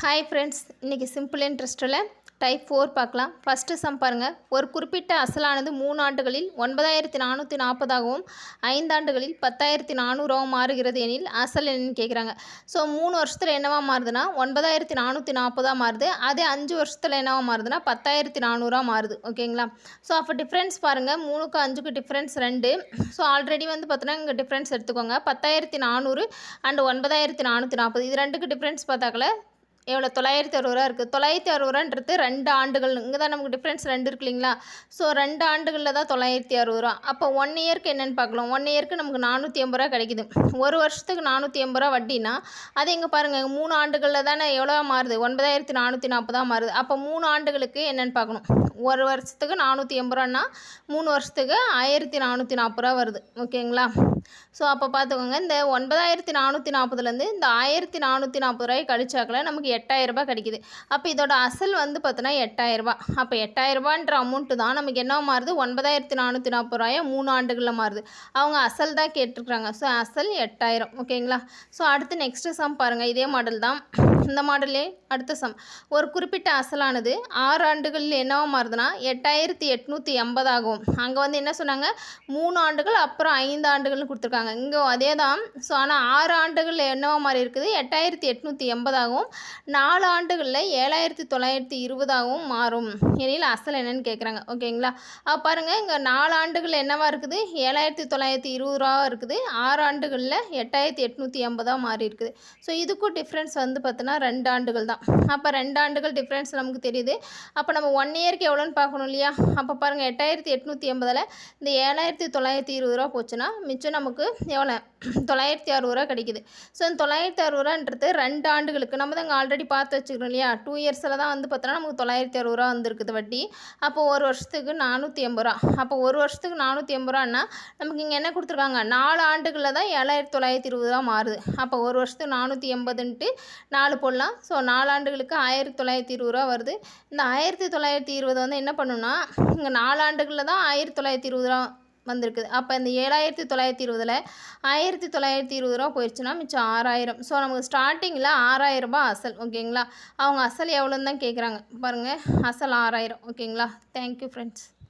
Hi friends இன்றைக்கி simple இன்ட்ரெஸ்ட்டில் type four பார்க்கலாம். ஃபஸ்ட்டு சம் பாருங்கள் ஒரு குறிப்பிட்ட அசலானது மூணு ஆண்டுகளில் ஒன்பதாயிரத்தி நானூற்றி நாற்பதாகவும் ஐந்தாண்டுகளில் பத்தாயிரத்தி நானூறாகவும் மாறுகிறது எனில் அசல் என்னன்னு கேட்குறாங்க ஸோ மூணு வருஷத்தில் என்னவா மாறுதுன்னா ஒன்பதாயிரத்தி நானூற்றி நாற்பதாக மாறுது. அதே அஞ்சு வருஷத்தில் என்னவா மாறுதுன்னா பத்தாயிரத்தி நானூறாக மாறுது ஓகேங்களா ஸோ அப்போ டிஃப்ரென்ஸ் பாருங்கள் மூணுக்கு அஞ்சுக்கு டிஃப்ரென்ஸ் ரெண்டு. ஸோ ஆல்ரெடி வந்து பார்த்தோன்னா இங்கே டிஃப்ரென்ஸ் எடுத்துக்கோங்க. பத்தாயிரத்தி நானூறு அண்ட் ஒன்பதாயிரத்தி நானூற்றி நாற்பது இது ரெண்டுக்கு டிஃப்ரென்ஸ் பார்த்தாக்கல. எவ்வளோ தொள்ளாயிரத்தி அறுபது ரூபா இருக்குது தொள்ளாயிரத்தி அறுபது ரூபான்றது ரெண்டு ஆண்டுகள் இங்கே தான் நமக்கு டிஃப்ரென்ஸ் ரெண்டு இருக்கு இல்லைங்களா? ஸோ ரெண்டு ஆண்டுகளில் தான் தொள்ளாயிரத்தி அறுபது ரூபா. அப்போ ஒன் இயர்க்கு என்னென்னு பார்க்கலாம். ஒன் இயருக்கு நமக்கு நானூற்றி எண்பது ரூபா கிடைக்குது. ஒரு வருஷத்துக்கு நானூற்றி எண்பது ரூபா வட்டினா அது இங்கே பாருங்கள் மூணு ஆண்டுகளில் தானே எவ்வளோ மாறுது? ஒன்பதாயிரத்தி நானூற்றி நாற்பதாக மாறுது. அப்போ மூணு ஆண்டுகளுக்கு என்னென்னு பார்க்கணும். ஒரு வருஷத்துக்கு நானூற்றி எண்பது ரூபான்னா மூணு வருஷத்துக்கு ஆயிரத்தி நானூற்றி நாற்பது ரூபா வருது. ஓகேங்களா? ஸோ அப்போ பார்த்துக்கோங்க இந்த ஒன்பதாயிரத்தி நானூற்றி நாற்பதுலேருந்து இந்த ஆயிரத்தி நானூற்றி நாற்பது ரூபாய் கழிச்சாக்கில் நமக்கு எட்டாயிரரூபா கிடைக்குது. அப்போ இதோட அசல் வந்து பார்த்தோன்னா எட்டாயிரரூபா அப்போ எட்டாயிரரூபான்ற அமௌண்ட்டு தான் நமக்கு என்ன மாறுது? ஒன்பதாயிரத்தி நானூற்றி நாற்பது ரூபாயை மூணு ஆண்டுகளில் மாறுது. அவங்க அசல் தான் கேட்டிருக்கிறாங்க. ஸோ அசல் எட்டாயிரம். ஓகேங்களா ஸோ அடுத்து நெக்ஸ்ட்டு சம் பாருங்கள் இதே மாடல் தான். இந்த மாடலே அடுத்த சம் ஒரு குறிப்பிட்ட அசலானது ஆறு ஆண்டுகளில் என்னவாக மாறுதுன்னா எட்டாயிரத்தி எட்நூற்றி எண்பதாகும் அங்கே வந்து என்ன சொன்னாங்க? மூணு ஆண்டுகள் அப்புறம் ஐந்து ஆண்டுகள்னு கொடுத்துருக்காங்க. இங்கே அதே தான் ஸோ ஆனால் ஆறு ஆண்டுகளில் என்னவா மாறி இருக்குது? எட்டாயிரத்தி எட்நூற்றி எண்பதாகவும் நாலு ஆண்டுகளில் ஏழாயிரத்தி தொள்ளாயிரத்தி இருபதாகவும் மாறும். எனில் அசல் என்னன்னு கேட்குறாங்க ஓகேங்களா? பாருங்கள் இங்கே நாலு ஆண்டுகள் என்னவா இருக்குது? ஏழாயிரத்தி தொள்ளாயிரத்தி இருபது ரூபா இருக்குது? ஆறு ஆண்டுகளில் எட்டாயிரத்தி எட்நூற்றி எண்பதாக மாறி இருக்குது. ஸோ இதுக்கும் டிஃப்ரென்ஸ் வந்து பார்த்தோன்னா ரெண்டு ஆண்டுகள் தான். அப்போ ரெண்டு ஆண்டுகள் டிஃப்ரென்ஸ் நமக்கு தெரியுது. அப்போ நம்ம ஒன் இயர்க்கு எவ்வளோன்னு பார்க்கணும் இல்லையா? அப்போ பாருங்கள் எட்டாயிரத்தி எட்நூற்றி எண்பதில் இந்த ஏழாயிரத்தி தொள்ளாயிரத்தி இருபது ரூபா போச்சுன்னா மிச்சம் நம்ம நமக்கு எவ்வளோ தொள்ளாயிரத்தி அறுபது ரூபா கிடைக்குது. ஸோ இந்த தொள்ளாயிரத்தி அறுபது ரூபான்றது ரெண்டு ஆண்டுகளுக்கு. நம்ம தான் இங்கே ஆல்ரெடி பார்த்து வச்சுக்கிறோம் இல்லையா? டூ இயர்ஸில் தான் வந்து பார்த்தோன்னா நமக்கு தொள்ளாயிரத்தி அறுபது ரூபா வந்துருக்குது வட்டி. அப்போ ஒரு வருஷத்துக்கு நானூற்றி எண்பது ரூபா. அப்போ ஒரு வருஷத்துக்கு நானூற்றி எண்பது ரூபான்னா நமக்கு இங்கே என்ன கொடுத்துருக்காங்க? நாலு ஆண்டுகளில் தான் ஏழாயிரத்தி தொள்ளாயிரத்தி இருபது ரூபா மாறுது. அப்போ ஒரு வருஷத்துக்கு நானூற்றி எண்பதுன்ட்டு நாலு போடலாம். ஸோ நாலு ஆண்டுகளுக்கு ஆயிரத்தி தொள்ளாயிரத்தி இருபது ரூபா வருது. இந்த ஆயிரத்தி தொள்ளாயிரத்தி இருபது வந்து என்ன பண்ணுன்னா இங்கே நாலு ஆண்டுகளில் தான் ஆயிரத்தி தொள்ளாயிரத்தி இருபது ரூபா வந்திருக்குது. அப்போ இந்த ஏழாயிரத்தி தொள்ளாயிரத்தி இருபதில் ஆயிரத்தி தொள்ளாயிரத்தி இருபது ரூபா போயிடுச்சுன்னா மிச்சம் ஆறாயிரம். ஸோ நமக்கு ஸ்டார்டிங்கில் ஆறாயிரம் ரூபாய் அசல் ஓகேங்களா அவங்க அசல் எவ்வளோன்னு தான் கேட்குறாங்க பாருங்கள் அசல் ஆறாயிரம் ஓகேங்களா தேங்க்யூ ஃப்ரெண்ட்ஸ்